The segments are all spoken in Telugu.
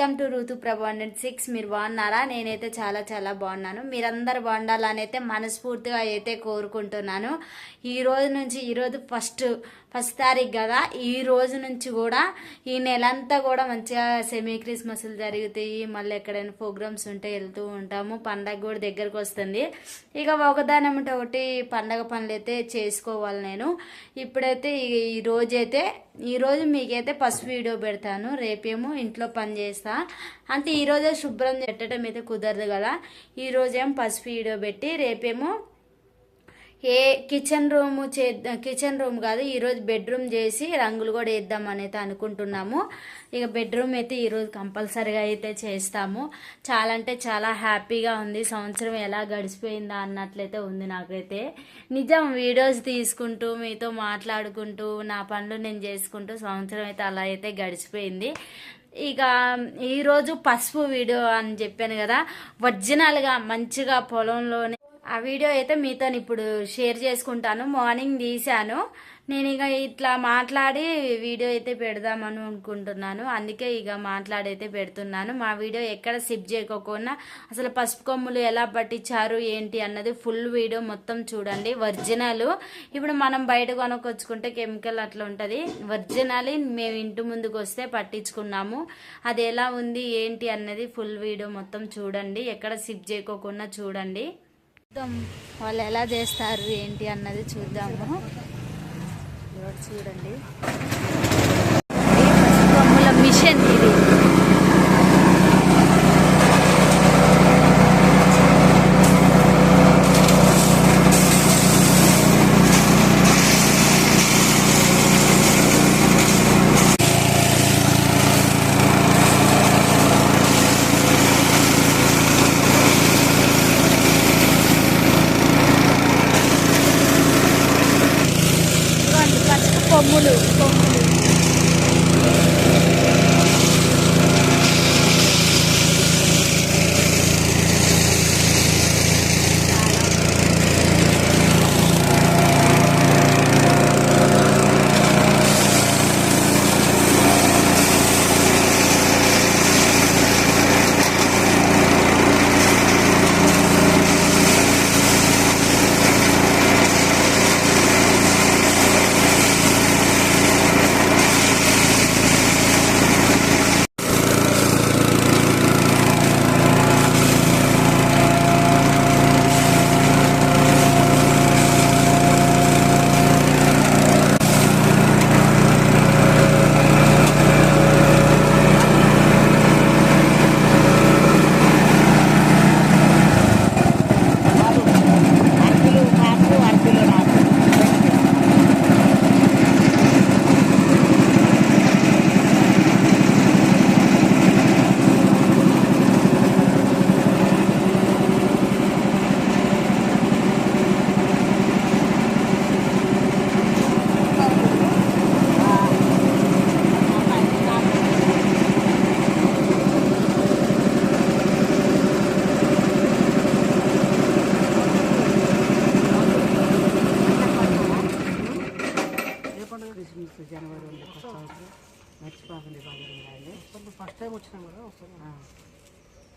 Welcome to Ruthu Prabhu hundred six. మీరు బాగున్నారా? నేనైతే చాలా చాలా బాగున్నాను. మీరందరూ బాగుండాలని అయితే మనస్ఫూర్తిగా అయితే కోరుకుంటున్నాను. ఈ రోజు నుంచి ఈరోజు ఫస్ట్ ఫస్ట్ తారీఖు కదా. ఈ రోజు నుంచి కూడా ఈ నెలంతా కూడా మంచిగా సెమీ క్రిస్మస్లు జరుగుతాయి. మళ్ళీ ఎక్కడైనా ప్రోగ్రామ్స్ ఉంటే వెళ్తూ ఉంటాము. పండగ కూడా దగ్గరకు వస్తుంది. ఇక ఒకదాని ఒకటి పండగ పనులు అయితే చేసుకోవాలి నేను. ఇప్పుడైతే ఈ రోజైతే ఈరోజు మీకైతే పసుపు వీడియో పెడతాను. రేపేమో ఇంట్లో పని చేస్తా. అంటే ఈరోజే శుభ్రం పెట్టడం అయితే కుదరదు కదా. ఈరోజేమో పసుపు వీడియో పెట్టి రేపేమో ఏ కిచెన్ రూమ్ చేద్దాం కిచెన్ రూమ్ కాదు ఈరోజు బెడ్రూమ్ చేసి రంగులు కూడా వేద్దాం అయితే అనుకుంటున్నాము. ఇక బెడ్రూమ్ అయితే ఈరోజు కంపల్సరీగా అయితే చేస్తాము. చాలా అంటే చాలా హ్యాపీగా ఉంది. సంవత్సరం ఎలా గడిచిపోయిందా అన్నట్లయితే ఉంది నాకైతే. నిజం వీడియోస్ తీసుకుంటూ మీతో మాట్లాడుకుంటూ నా పనులు నేను చేసుకుంటూ సంవత్సరం అయితే అలా అయితే గడిచిపోయింది. ఇక ఈరోజు పసుపు వీడియో అని చెప్పాను కదా ఒరిజినల్గా మంచిగా పొలంలోనే ఆ వీడియో అయితే మీతో ఇప్పుడు షేర్ చేసుకుంటాను. మార్నింగ్ తీశాను. నేను ఇక ఇట్లా మాట్లాడి వీడియో అయితే పెడదామని అనుకుంటున్నాను. అందుకే ఇక మాట్లాడైతే పెడుతున్నాను. మా వీడియో ఎక్కడ సిప్ చేయకోకుండా అసలు పసుపు కొమ్ములు ఎలా పట్టించారు ఏంటి అన్నది ఫుల్ వీడియో మొత్తం చూడండి. ఒరిజినల్. ఇప్పుడు మనం బయట కొనుక్కొచ్చుకుంటే కెమికల్ అట్లా ఉంటుంది. ఒరిజినల్ మేము ఇంటి ముందుకు వస్తే పట్టించుకున్నాము. అది ఎలా ఉంది ఏంటి అన్నది ఫుల్ వీడియో మొత్తం చూడండి. ఎక్కడ సిప్ చేయకోకుండా చూడండి. చూద్దాం వాళ్ళు ఎలా చేస్తారు ఏంటి అన్నది చూద్దాము. చూడండి. పసుపు కొమ్ములు జనవరి ఉంది కొత్త సంవత్సరం. మర్చిపోకుండా బాగా ఉండాలి ఫస్ట్ టైం వచ్చినాం కదా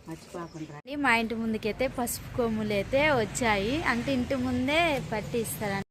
మర్చిపోకుండా మా ఇంటి ముందుకైతే పసుపు కొమ్ములు అయితే వచ్చాయి. అంటే ఇంటి ముందే పట్టిస్తారని